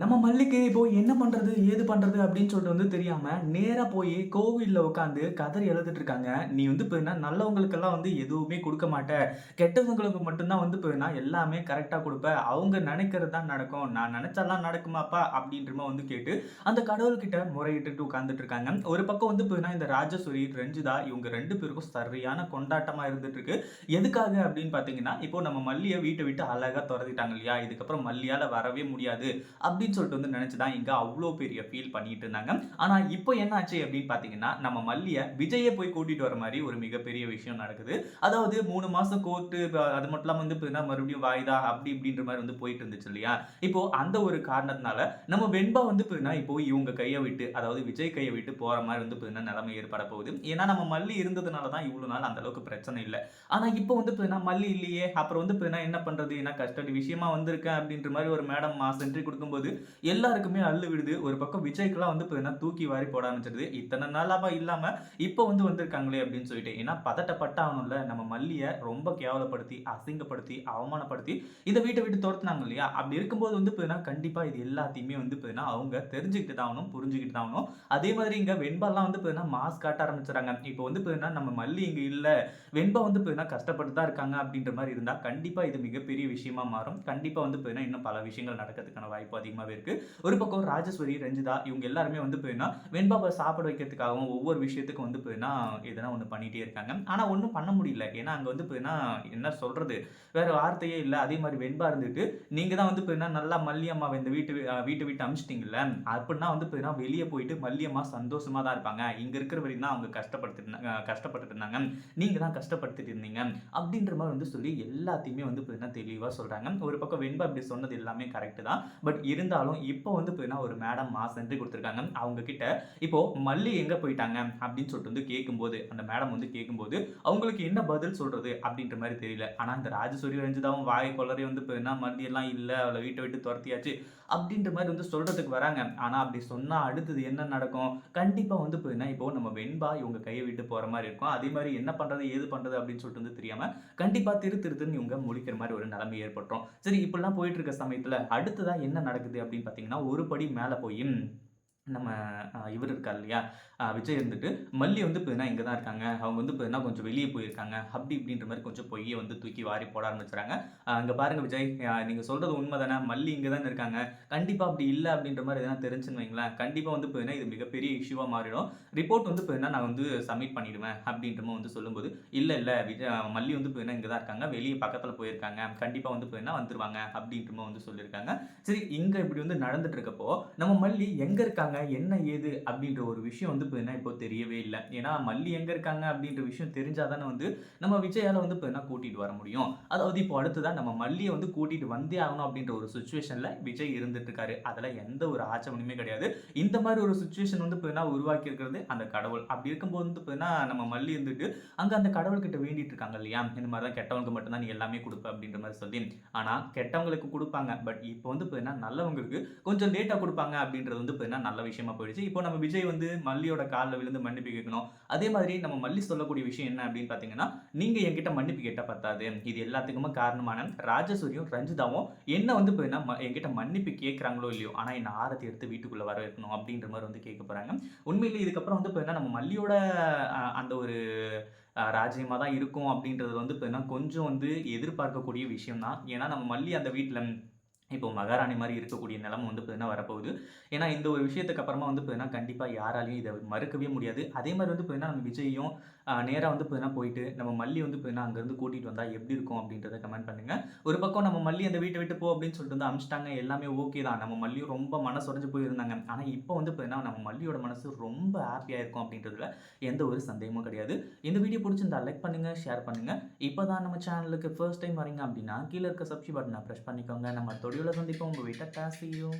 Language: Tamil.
நம்ம மல்லிக்கு இப்போ என்ன பண்றது ஏது பண்றது அப்படின்னு சொல்லிட்டு வந்து தெரியாம நேரா போய் கோவில்ல உட்காந்து கதறி எழுதிட்டு இருக்காங்க. நீ வந்து போயினா நல்லவங்களுக்கெல்லாம் வந்து எதுவுமே கொடுக்க மாட்ட. கெட்டவங்களுக்கு மட்டும்தான் வந்து போயினா எல்லாமே கரெக்டா கொடுப்ப. அவங்க நினைக்கிறது தான் நடக்கும். நான் நினைச்சாலாம் நடக்குமாப்பா அப்படின்றமா வந்து கேட்டு அந்த கடவுள்கிட்ட முறையிட்டு உட்காந்துட்டு இருக்காங்க. ஒரு பக்கம் வந்து போயினா இந்த ராஜஸ்வரி ரஞ்சிதா இவங்க ரெண்டு பேருக்கும் சரியான கொண்டாட்டமா இருந்துட்டு இருக்கு. எதுக்காக அப்படின்னு பாத்தீங்கன்னா இப்போ நம்ம மல்லியை வீட்டை விட்டு அழகா துரத்திட்டாங்க இல்லையா? இதுக்கப்புறம் மல்லியால வரவே முடியாது. அப்படி அப்படின்னு சொல்லிட்டு வந்து நினைச்சுதான் இங்கே அவ்வளோ பெரிய ஃபீல் பண்ணிட்டு இருந்தாங்க. ஆனால் இப்போ என்ன ஆச்சு அப்படின்னு பார்த்தீங்கன்னா நம்ம மல்லியை விஜயை போய் கூட்டிட்டு வர மாதிரி ஒரு மிகப்பெரிய விஷயம் நடக்குது. அதாவது மூணு மாதம் கோர்ட்டு அது மட்டும் வந்து இப்ப மறுபடியும் வாய்தா அப்படி இப்படின்ற மாதிரி வந்து போயிட்டு இருந்துச்சு இல்லையா? இப்போ அந்த ஒரு காரணத்தினால நம்ம வெண்பா வந்து இப்ப இப்போ இவங்க கையை விட்டு அதாவது விஜய் கையை விட்டு போகிற மாதிரி வந்து பார்த்தீங்கன்னா நிலைமை ஏற்பட போகுது. ஏன்னா நம்ம மல்லி இருந்ததுனால தான் இவ்வளோ நாள் அந்த அளவுக்கு பிரச்சனை இல்லை. ஆனால் இப்போ வந்து இப்ப மல்லி இல்லையே அப்புறம் வந்து இப்ப என்ன பண்ணுறது ஏன்னா கஸ்டடி விஷயமா வந்திருக்கேன் அப்படின்ற மாதிரி ஒரு மேடம் சென்ட்ரி கொடுக்கும்போது எல்லாருக்குமே அள்ளு விடுது. ஒரு பக்கம் விஜய்க்கெல்லாம் வந்து இப்போ என்ன தூக்கி வாரி போட ஆரம்பிச்சிருது. இத்தனை நாளாக இல்லாமல் இப்போ வந்து வந்திருக்காங்களே அப்படின்னு சொல்லிட்டு. ஏன்னா பதட்டப்பட்டாகணும்ல. நம்ம மல்லியை ரொம்ப கேவலப்படுத்தி அசிங்கப்படுத்தி அவமானப்படுத்தி இதை வீட்டை விட்டு துரத்துனாங்க இல்லையா? அப்படி இருக்கும்போது வந்து இப்போ கண்டிப்பாக இது எல்லாத்தையுமே வந்து இப்போ அவங்க தெரிஞ்சுக்கிட்டு தான் ஆகணும் புரிஞ்சுக்கிட்டு தான் ஆகணும். அதே மாதிரி இங்கே வெண்பாலாம் வந்து இப்போ மாஸ்க் காட்ட ஆரம்பிச்சிடறாங்க. இப்போ வந்து இப்போ நம்ம மல்லி இங்கே இல்லை. வெண்பா வந்து இப்போ கஷ்டப்பட்டு தான் இருக்காங்க அப்படின்ற மாதிரி இருந்தால் கண்டிப்பாக இது மிகப்பெரிய விஷயமா மாறும். கண்டிப்பாக வந்து இப்போ இன்னும் பல விஷயங்கள் நடக்கிறதுக்கான வாய்ப்பு அதிகமாகவே இருக்கு. ஒரு பக்கம் ராஜேஸ்வரி ரஞ்சிதா இவங்க எல்லாருமே வந்து போயின்னா வெண்பாவை சாப்பிட வைக்கிறதுக்காகவும் ஒவ்வொரு விஷயத்துக்கும் வந்து போயின்னா எதனா ஒன்று பண்ணிட்டே இருக்காங்க. ஆனால் ஒன்றும் பண்ண முடியல. ஏன்னா அங்கே வந்து போயின்னா என்ன சொல்றது? வேற வார்த்தையே இல்லை. அதே மாதிரி வெண்பா இருந்துட்டு நீங்க தான் வந்து போயின்னா நல்லா மல்லியம்மா இந்த வீட்டு வீட்டை விட்டு அமிச்சிட்டிங்கல்ல? அப்படின்னா வந்து போயின்னா வெளியே போயிட்டு மல்லியம்மா சந்தோஷமா தான் இருப்பாங்க. இங்க இருக்கிற வரைக்கும் தான் அவங்க கஷ்டப்படுத்திருந்தாங்க கஷ்டப்பட்டுட்டு இருந்தாங்க. நீங்க தான் கஷ்டப்படுத்திட்டு இருந்தீங்க. அப்படின்ற மாதிரி வந்து சொல்லி எல்லாத்தையுமே வந்து போயின்னா தெளிவாக சொல்றாங்க. ஒரு பக்கம் வெண்பா அப்படி சொன்னது எல்லாமே கரெக்ட் தான். பட் இருந்தாலும் இப்போ வந்து போயின்னா ஒரு மேடம் மாஸ் என்ட்ரி கொடுத்துருக்காங்க. அவங்க கிட்ட இப்போ மல்லி எங்க போயிட்டாங்க? அப்படின்னு சொல்லிட்டு வந்து கேட்கும்போது அந்த மேடம் வந்து கேட்கும்போது அவங்களுக்கு என்ன பதில் சொல்றது? அப்படின்ற மாதிரி தெரியல. ஆனா அந்த ராஜசூரி ரஞ்சிதாவும் வாய் கொள்ளறே வந்து இப்போ என்ன மல்லி எல்லாம் இல்லை அவளை வீட்டை விட்டு துரத்தியாச்சு அப்படின்ற மாதிரி வந்து சொல்றதுக்கு வராங்க. ஆனா அப்படி சொன்னா அடுத்தது என்ன நடக்கும்? கண்டிப்பா வந்து போயின்னா இப்போ நம்ம வெண்பா இவங்க கையை விட்டு போற மாதிரி இருக்கும். அதே மாதிரி என்ன பண்றது ஏது பண்றது அப்படின்னு சொல்லிட்டு வந்து தெரியாம கண்டிப்பா திரு திருத்துன்னு இவங்க முழிக்கிற மாதிரி ஒரு நிலைமை ஏற்பட்டுரும். சரி இப்படிலாம் போயிட்டு இருக்க சமயத்துல அடுத்ததா என்ன நடக்குது? அப்படின்னு பார்த்தீங்கன்னா ஒரு படி மேலே போய் நம்ம இவர் இருக்கார் இல்லையா? விஜய் இருந்துட்டு மல்லி வந்து இப்போ இங்கே தான் இருக்காங்க. அவங்க வந்து இப்போ என்ன கொஞ்சம் வெளியே போயிருக்காங்க. அப்படி இப்படின்ற மாதிரி கொஞ்சம் பொய்யை வந்து தூக்கி வாரி போட ஆரம்பிச்சுறாங்க. அங்கே பாருங்க விஜய். அஹ், நீங்க சொல்றது உண்மை தானே மல்லி இங்கே தான் இருக்காங்க. கண்டிப்பா அப்படி இல்லை அப்படின்ற மாதிரி எதனா தெரிஞ்சுன்னு வைங்களேன். கண்டிப்பா வந்து இப்போ இது மிகப்பெரிய இஷ்யூவாக மாறிடும். ரிப்போர்ட் வந்து இப்போ நான் வந்து சப்மிட் பண்ணிடுவேன் அப்படின்ற மாதிரி வந்து சொல்லும்போது இல்லை இல்லை விஜய் மல்லி வந்து இப்போ இங்கே தான் இருக்காங்க. வெளியே பக்கத்தில் போயிருக்காங்க. கண்டிப்பாக வந்து இப்போ வந்துருவாங்க அப்படின்ற வந்து சொல்லியிருக்காங்க. சரி இங்கே இப்படி வந்து நடந்துட்டு இருக்கப்போ நம்ம மல்லி எங்கே இருக்காங்க? என்ன ஏது அப்படின்ற ஒரு விஷயம் வந்து இப்போ என்ன இப்போ தெரியவே இல்லை. ஏன்னா மல்லி எங்கே இருக்காங்க அப்படின்ற விஷயம் தெரிஞ்சால் தானே வந்து நம்ம விஜயால வந்து இப்போ என்ன கூட்டிகிட்டு வர முடியும். அதாவது இப்போ அடுத்ததான் நம்ம மல்லியை வந்து கூட்டிகிட்டு வந்தே ஆகணும் அப்படின்ற ஒரு சுச்சுவேஷனில் விஜய் இருந்துட்டு இருக்காரு. அதெல்லாம் எந்த ஒரு ஆச்சமனமே கிடையாது. இந்த மாதிரி ஒரு சுச்சுவேஷன் வந்து இப்போ என்ன உருவாக்கி இருக்கிறது அந்த கடவுள். அப்படி இருக்கும்போது வந்து இப்போ என்ன நம்ம மல்லி இருந்துட்டு அங்கே அந்த கடவுள்கிட்ட வேண்டிட்டு இருக்காங்க இல்லையா? இந்த மாதிரி தான் கெட்டவங்களுக்கு மட்டும்தான் நீ எல்லாமே கொடுப்ப அப்படின்ற மாதிரி சொல்லி. ஆனால் கெட்டவங்களுக்கு கொடுப்பாங்க. பட் இப்போ வந்து இப்போ என்ன நல்லவங்களுக்கு கொஞ்சம் லேட்டாக கொடுப்பாங்க அப்படின்றது வந்து இப்போ என்ன நல்ல விஷயமா போயிடுச்சு. இப்போ நம்ம விஜய் வந்து மல்லியோட காலில் விழுந்து மன்னிப்பு கேட்கணும். அதே மாதிரி நம்ம மல்லி சொல்லக்கூடிய விஷயம் என்ன அப்படின்னு பார்த்தீங்கன்னா நீங்கள் என்கிட்ட மன்னிப்பு கேட்டால் பத்தாது. இது எல்லாத்துக்குமே காரணமான ராஜசூரியும் ரஞ்சிதாவும் என்ன வந்து இப்போ என்ன ம- என்கிட்ட மன்னிப்பு கேட்குறாங்களோ இல்லையோ ஆனால் என்ன ஆரத்தி எடுத்து வீட்டுக்குள்ளே வர இருக்கணும் அப்படின்ற மாதிரி வந்து கேட்க போகிறாங்க உண்மையிலேயே இதுக்கப்புறம் வந்து இப்போ என்ன நம்ம மல்லியோட அந்த ஒரு ராஜ்யமாக தான் இருக்கும் அப்படின்றது வந்து இப்போ என்ன கொஞ்சம் வந்து எதிர்பார்க்கக்கூடிய விஷயம் தான் ஏன்னா நம்ம மல்லி அந்த வீட்டில் இப்போ மகாராணி மாதிரி இருக்கக்கூடிய நிலமை வந்து இப்போ வரப்போகுது. ஏன்னா இந்த ஒரு விஷயத்துக்கு அப்புறமா வந்து இப்போ கண்டிப்பாக யாராலையும் இதை மறுக்கவே முடியாது. அதே மாதிரி வந்து இப்போ நம்ம விஜயும் நேராக வந்து இப்போ போயிட்டு நம்ம மல்லி வந்து இப்போ அங்கேருந்து கூட்டிகிட்டு வந்தால் எப்படி இருக்கும் அப்படின்றத கமெண்ட் பண்ணுங்கள் ஒரு பக்கம் நம்ம மல்லி அந்த வீட்டை விட்டு போ அப்படின்னு சொல்லிட்டு வந்து அமிச்சிட்டாங்க. எல்லாமே ஓகே தான். நம்ம மல்லியும் ரொம்ப மனசுடைஞ்சு போயிருந்தாங்க. ஆனால் இப்போ வந்து இப்போ நம்ம மல்லியோட மனசு ரொம்ப ஹாப்பியாக இருக்கும் அப்படின்றதுல எந்த ஒரு சந்தேகமும் கிடையாது. இந்த வீடியோ பிடிச்சிருந்தா லைக் பண்ணுங்கள் ஷேர் பண்ணுங்கள் இப்போ தான் நம்ம சேனலுக்கு ஃபர்ஸ்ட் டைம் வரீங்க அப்படின்னா கீழே இருக்க சப்ஸ்கிரைப் பட்டனை ப்ரெஸ் பண்ணிக்கோங்க. நம்ம Guardiola es un tipo muy tacacio,